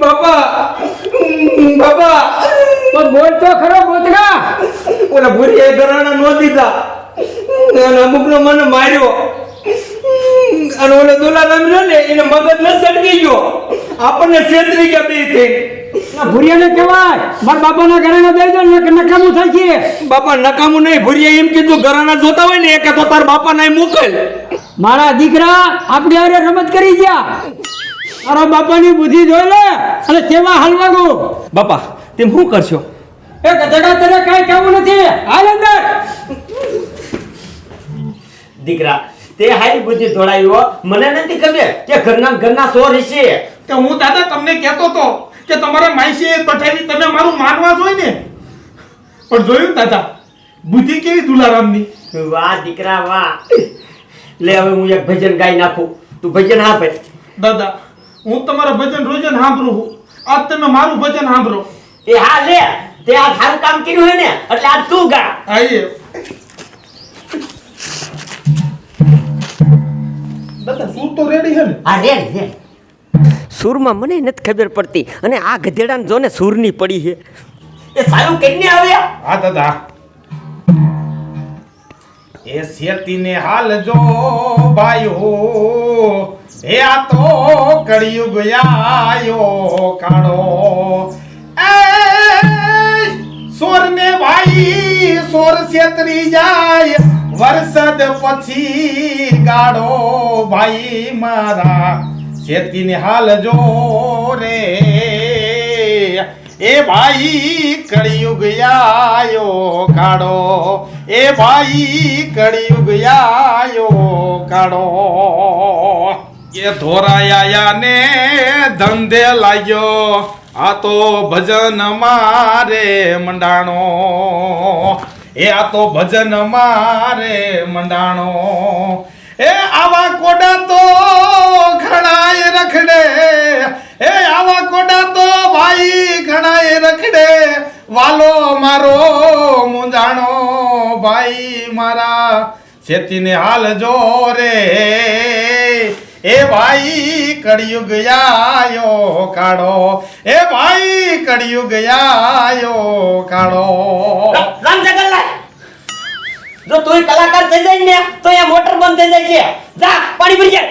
બાપા બાપા. પણ બોલ તો ખરો બોતરા ઓલા ભૂરિયા ગરાણા નો દીધા. અને અમુકનો મને માર્યો. અને ઓલા દુલા નામ ને એને મગજ ન સડકી ગયો. આપણને છેતરી ગયા બે થઈ ભૂરિયાને કહેવાય. મારા બાપાના ઘરેણા દઈ દો ને નકામું થાય છે. બાપા નકામું નહીં ભૂરિયા એમ કીધું ઘરેણા જોતા હોય ને એક તો તાર બાપાને મોકલ. મારા દીકરા આપણી હારે રમત કરી ગયા. તારા બાપાની બુદ્ધિ જોઈ લે અને તેમાં હલવાનું બાપા તેમ શું કરશો? એ ગધેડા તને કઈ કહેવું નથી. હાલ અંદર. દીકરા તે હારી બુદ્ધિ ધોળાયો મને નથી ખબર કે ઘરના ઘરના સોર હશે તો હું દાદા તમને કહેતો તો. કે તમારા માઈસીએ પઠાવી તમે મારું માનવા જોઈએ ને? પણ જોયું દાદા બુદ્ધિ કેવી દુલારામની? વાહ દીકરા વાહ. લે હવે હું એક ભજન ગાઈ નાખું. તું ભજન હા ભાઈ દાદા હું તમારા ભજન રોજ સાંભળું છું આજ તમે મારું ભજન સાંભળો એ હા લે. તે આ સારું કામ કર્યું હે ને એટલે આ તું ગા. આઈએ. દાદા તું તો રેડી હે ને? આ રેડી રે સૂરમાં મને નથી ખબર પડતી. અને આ ગધેડાને જો ને સૂરની પડી છે. એ સારું કરીને આવ્યા? હા, દાદા. એ શેતીને હાલ જો ભાઈઓ એ આ તો કળિયુગ આયો કાળો. એ સોરને ભાઈ સોર છેતરી જાય. વરસાદ પછી ગાડો ભાઈ મારા. શેતીને હાલ જો રે. એ ભાઈ કળિયુગ આયો કાળો. એ ભાઈ કળિયુગ આયો કાળો. એ ધોરાયા ને ધંધે લાગ્યો. આ તો ભજન મારે મંડાણો. એ આ તો ભજન મારે મંડાણો. એ આવા કોડા તો ઘણાય રખડે. એ આવા કોડા તો ભાઈ ઘણાય રખડે. વાલો મારો મુંજાણો ભાઈ મારા શેતીને હાલ જો રે એ ભાઈ કળિયુગ આયો કાળો. એ ભાઈ કળિયુગ આયો કાળો. રામ લાય જો તું કલાકાર થઈ જાય ને તો એ મોટર બંધ થઈ જાય છે. જા પાણી ભરી જાય.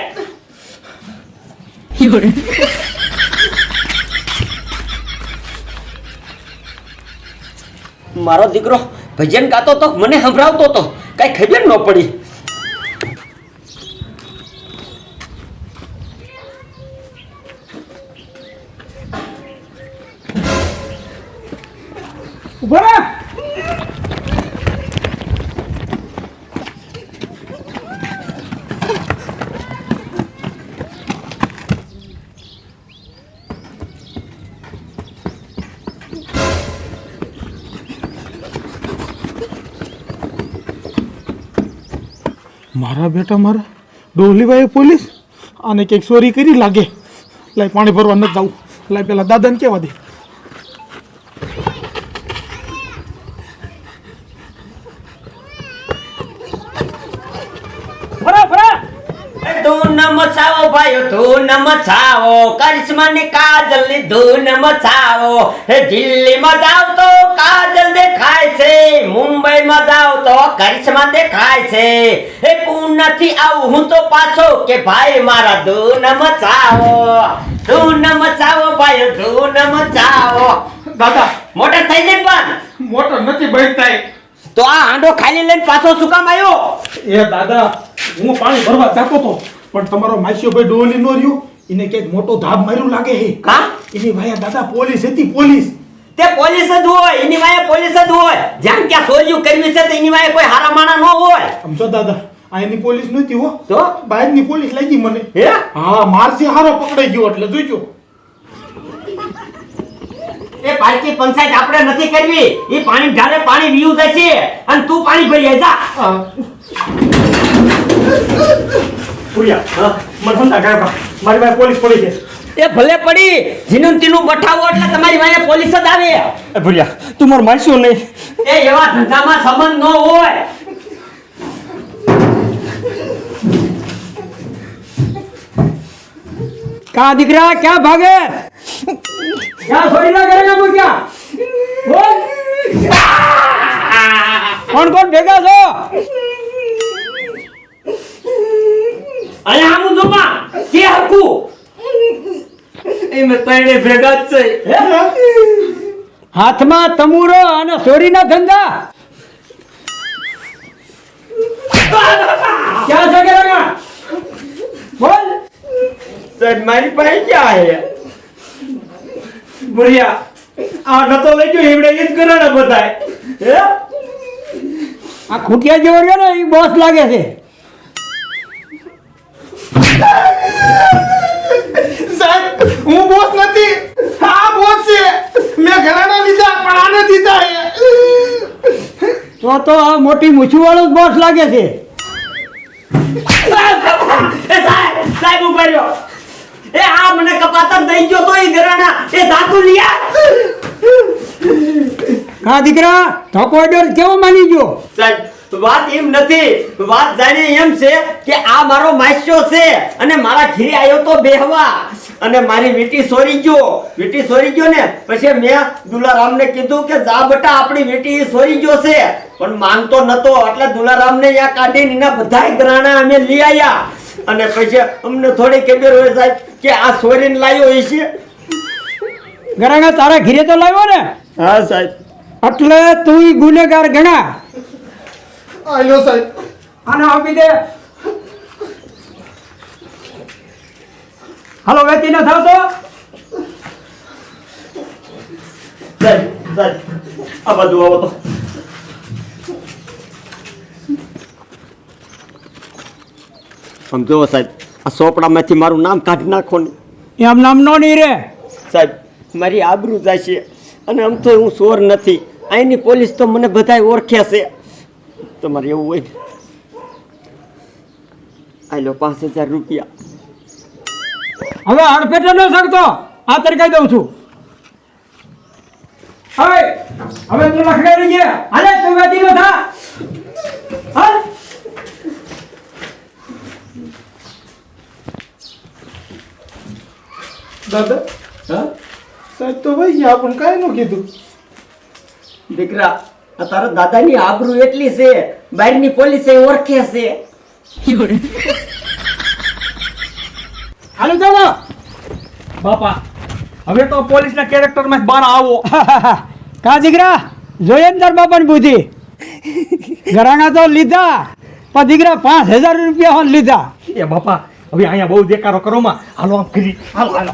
મારો દીકરો ભજન ગાતો તો મને સંભળાવતો તો કઈ ખબર ન પડી. ઊભો મારા બેટા, મારા ડોલીભાઈ પોલીસ? આને કંઈક ચોરી કરી લાગે. લાય પાણી ભરવા નથી જવું લાય પેલા દાદાને કેવા દે. મચાવો ધૂન મચાવો કરિશ્માની કાજલની ધૂન મચાવો. હે દિલ્હીમાં જાવ તો કાજલ દેખાય છે મુંબઈમાં જાવ તો કરિશ્મા દેખાય છે. હે પૂનાથી આવું હું તો પાછો કે ભાઈ મારા ધૂન મચાવો. ધૂન મચાવો ભાઈ ધૂન મચાવો. દાદા. મોટર થઈ જાય પણ. મોટર નથી બનતા તો આ હાંડો ખાલી લઈને પાછો સુકામ આવ્યો? એ દાદા હું પાણી ભરવા જતો તો. પણ તમારો માસીઓ ભાઈ ડોલી નો રહ્યો એને ક્યાંક મોટો ધાબ માર્યું લાગે હે. કા? એની ભાઈ દાદા પોલીસ હતી પોલીસ. તે પોલીસ જ હોય એની વાય પોલીસ જ હોય. જ્યાં ક્યાં ચોરીઓ કરવી છે તો એની વાય કોઈ હારા માણા ન હોય. સમજો દાદા એની પોલીસ નથી હો. તો? બહારની પોલીસ લાગી મને. હે? હા મારસી હારો પકડાઈ ગયો એટલે જોજો. એ પાર્ટી પંચાયત આપણે નથી કરવી. એ પાણી ઢારે પાણી વીયું છે અને તું પાણી ભરી જા. હા હા. મને સમજા કાકા મારી ભાઈ પોલીસ પડી છે. એ ભલે પડી જીનું તીનું બઠાવો એટલે તમારી વાય પોલીસ જ આવે. એ ભૂરિયા તું માર મારશો નહીં? એ એવા ધંધામાં સંબંધ ન હોય. કા દીકરા ક્યાં ભાગે? ક્યાં કરે ના મૂક્યા બોલ. કોણ કોણ ભેગા છો? અહીંયા આમ જોમાં કે એ એમે ત્રણે ભેગા જ છે. હાથમાં તમુરો અને ચોરીના ધંધા. ક્યાં છે ઘરેણા બોલ. સાહેબ મારી પાસે ક્યાં હે બુરિયા આ નતો લઈ ગયો હિમડે ઈ જ ને બધાય હે? આ ખૂટિયા જેવો રહ્યો ને એ બોસ લાગે છે. સાહેબ હું બોસ નથી. આ બોસ છે. મેં ઘરાના લીધા પણ આને દીધા એ તો તો આ મોટી મૂછું વાળો બોસ લાગે છે. સાહેબ સાહેબ ઊભા રહ્યો. એ આ મને કપાતર દઈ ગયો તો એ ઘરાણા એ ધાતુ લિયા હા દીકરા ધોકો ડર કેવો માની ગયો? સાહેબ વાત એમ નથી. વાત જાણે એમ છે કે આ મારો માસ્યો છે અને મારા ઘીરે આવ્યો તો બેહવા. અને મારી વીટી સોરી ગયો. વીટી સોરી ગયો ને પછી મેં દુલારામને કીધું કે જા બટા આપણી વીટી સોરી ગયો છે. પણ માનતો નતો. એટલે દુલારામને યા કાઢીને એના બધાય ગ્રાણા અમે લઈ આવ્યા અને પછી અમને થોડી ખબર હોય સાહેબ કે આ સોરીને લાવ્યો એ છે. ગ્રાણા તારા ઘીરે તો લાવ્યો ને? હા સાહેબ. એટલે તું ગુનેગાર ગણા આલો સાહેબ. આને આપી દે. હાલો વેતી ના થાવ તો સાહેબ સાહેબ આ બધું આવો તો. સમજો સાહેબ આ સોપડામાંથી મારું નામ કાઢી નાખો ને. એમ નામ નો નહીં રે. સાહેબ મારી આબરૂ જાય છે. અને આમ તો હું ચોર નથી. અહીંની પોલીસ તો મને બધાય ઓળખ્યા છે. તમારે એવું હોય આ લો પાંચ હજાર રૂપિયા. હવે હડફેટે ન શકતો આ તરકાઈ દઉં છું. હવે હવે તું લખડાઈ ગયા. હાલે તું વેતી નો થા. હાલ. દાદા હા? સાહેબ તો ભાઈ ગયા પણ કાંઈ ન કીધું. દીકરા તારા દાદાની આબરૂ એટલી છે બહારની પોલીસ ઓળખે છે. હાલો બાપા હવે તો પોલીસના કેરેક્ટરમાં બહાર આવો. કા દીકરા જોઈએ ને તાર બાપાની બુદ્ધિ. ઘરાણા તો લીધા પણ દીકરા પાંચ હજાર રૂપિયા હોન લીધા. એ બાપા હવે અહીંયા બહુ દેકારો કરો માં. હાલો આમ કરી. હાલો હાલો.